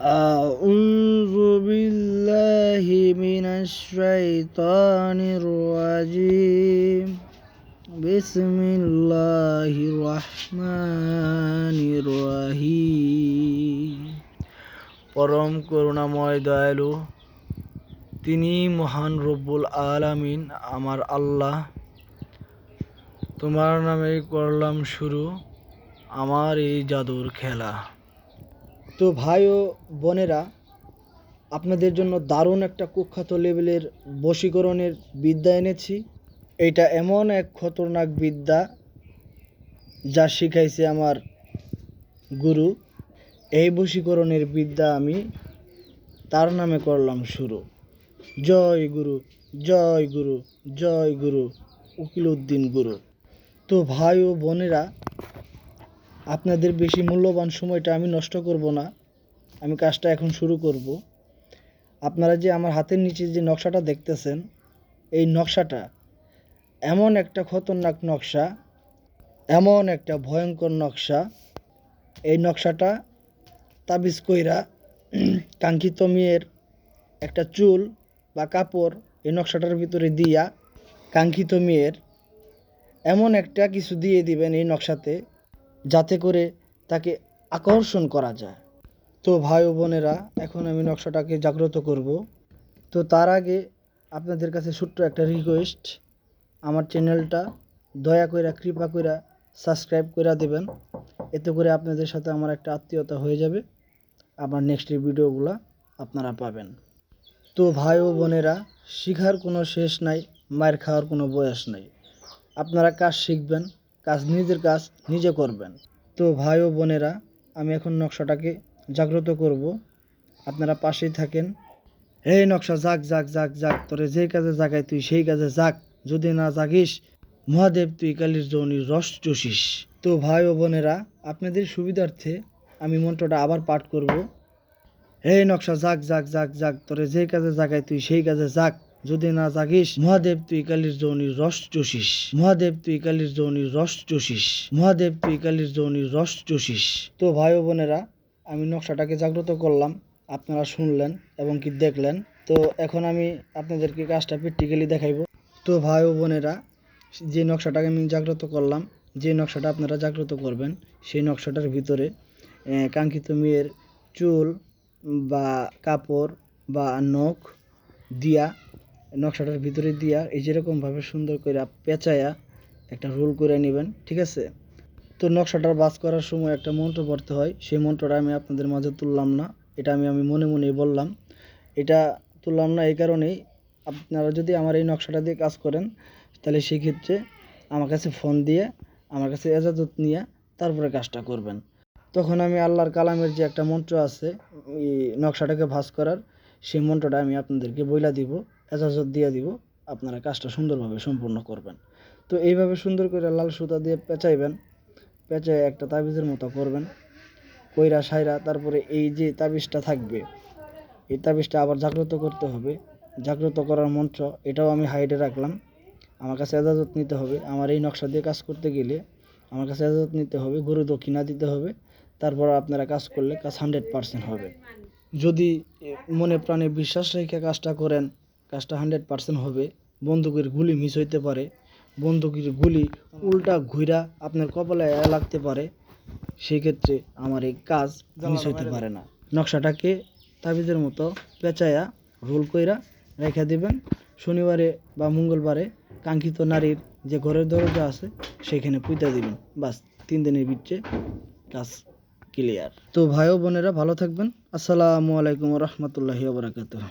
أعوذ بالله من الشيطان الرجيم بسم الله الرحمن الرحيم পরম করুণাময় দয়ালু তিনি মহান রব্বুল আলামিন আমার আল্লাহ তোমার নামে করলাম শুরু আমার এই জাদুর খেলা তো ভাই ও বোনেরা, আপনাদের জন্য দারুণ একটা কুখ্যাত লেভেলের বশীকরণের বিদ্যা এনেছি। এটা এমন এক খতরনাক বিদ্যা যা শিখাইছে আমার গুরু। এই বশীকরণের বিদ্যা আমি তার নামে করলাম শুরু। জয় গুরু জয় গুরু জয় গুরু, উকিল উদ্দিন গুরু। তো ভাই ও বোনেরা আপনাদের বেশি মূল্যবান সময়টা আমি নষ্ট করব না। আমি কাজটা এখন শুরু করব। আপনারা যে আমার হাতের নিচে যে নকশাটা দেখতেছেন, এই নকশাটা এমন একটা খতরনাক নকশা, এমন একটা ভয়ঙ্কর নকশা। এই নকশাটা তাবিজ কইরা কাঙ্ক্ষিত মেয়ের একটা চুল বা কাপড় এই নকশাটার ভিতরে দিয়া কাঙ্ক্ষিত মেয়ের এমন একটা কিছু দিয়ে দিবেন এই নকশাতে। যাতে করে তাকে আকর্ষণ করা যায়। তো ভাই ও বোনেরা, এখন আমি নকশাটাকে জাগ্রত করব। তো তার আগে আপনাদের কাছে ছোট্ট একটা রিকোয়েস্ট আমার চ্যানেলটা দয়া কইরা, কৃপা কইরা সাবস্ক্রাইব করে দেবেন। এতে করে আপনাদের সাথে আমার একটা আত্মীয়তা হয়ে যাবে। আমার নেক্সটের ভিডিওগুলো আপনারা পাবেন। তো ভাই ও বোনেরা, শিখার কোনো শেষ নাই, মায়ের খাওয়ার কোনো বয়স নাই। আপনারা কাজ শিখবেন কাজ, নিজের কাজ নিজে করবেন। তো ভাই ও বোনেরা, আমি এখন নকশাটাকে জাগ্রত করব। আপনারা পাশেই থাকেন। এই নকশা জাগ জাগ জাগ জাগ, তোরে যেই কাজে জাগাই তুই সেই কাজে জাগ। যদি না জাগিস, মহাদেব তুই কালির জৌনির রস চষিস। তো ভাই ও বোনেরা, আপনাদের সুবিধার্থে আমি মন্ত্রটা আবার পাঠ করব। এই নকশা জাগ জাগ জাগ জাগ, তোরে যেই কাজে জাগাই তুই সেই কাজে জাগ। যদি না জাগিস মহাদেব তুই কালির জৌনির রস চষিস। মহাদেব তুই কালির জৌনির রস চষিস। মহাদেব তুই কালির জৌনির রস চষিস। তো ভাই বোনেরা, আমি নকশাটাকে জাগ্রত করলাম। আপনারা শুনলেন এবং কি দেখলেন। তো এখন আমি আপনাদেরকে কাজটা প্র্যাকটিক্যালি দেখাইব। তো ভাই ও বোনেরা, যে নকশাটাকে আমি জাগ্রত করলাম, যে নকশাটা আপনারা জাগ্রত করবেন, সেই নকশাটার ভিতরে কাঙ্ক্ষিত মেয়ের চুল বা কাপড় বা নখ, দিয়া নকশাটার ভিতরে দিয়া এই যেরকমভাবে সুন্দর করে পেঁচায়া একটা রোল করে নেবেন, ঠিক আছে? তো নকশাটার বাস করার সময় একটা মন্ত্র পড়তে হয়, সেই মন্ত্রটা আমি আপনাদের মাঝে তুললাম না, এটা আমি আমি মনে মনেই বললাম। এটা তুললাম না এই কারণেই আপনারা যদি আমার এই নকশাটা দিয়ে কাজ করেন, তাহলে সেই ক্ষেত্রে আমার কাছে ফোন দিয়ে, আমার কাছে এজাজত নিয়ে তারপরে কাজটা করবেন। তখন আমি আল্লাহর কালামের যে একটা মন্ত্র আছে নকশাটাকে ভাস করার, সেই মন্ত্রটা আমি আপনাদেরকে বইলা দিব। এজাজত দিয়ে দিব, আপনারা কাজটা সুন্দরভাবে সম্পূর্ণ করবেন। তো এইভাবে সুন্দর করে লাল সুতা দিয়ে পেঁচাইবেন, পেঁচায় একটা তাবিজের মতো করবেন, কইরা সাইরা তারপরে এই যে তাবিজটা থাকবে, এই তাবিজটা আবার জাগ্রত করতে হবে। জাগ্রত করার মন্ত্র, এটাও আমি হাইডে রাখলাম। আমার কাছে এজাজত নিতে হবে। আমার এই নকশা দিয়ে কাজ করতে গেলে আমার কাছে এজাজত নিতে হবে, গরু দক্ষিণা দিতে হবে। তারপর আপনারা কাজ করলে কাজ হান্ড্রেড পারসেন্ট হবে। যদি মনে প্রাণে বিশ্বাস রেখে কাজটা করেন কাজটা হান্ড্রেড পারসেন্ট হবে। বন্দুকের গুলি মিস হইতে পারে। বন্দুকের গুলি উল্টা ঘুরা আপনার কপালে লাগতে পারে। সেই ক্ষেত্রে আমার এই কাজ মিস হইতে পারে না। নকশাটাকে তাবিজের মতো পেঁচায়া, রোল কইরা রেখে দিবেন। শনিবারে বা মঙ্গলবারে কাঙ্ক্ষিত নারীর যে ঘরের দরজা আছে, সেখানে পুঁতে দিবেন। বাস, তিন দিনের ভিতরে কাজ ক্লিয়ার তো ভাই বোনেরা ভালো থাকবেন। আসসালামু আলাইকুম রহমতুল্লাহি বারাকাতুহ।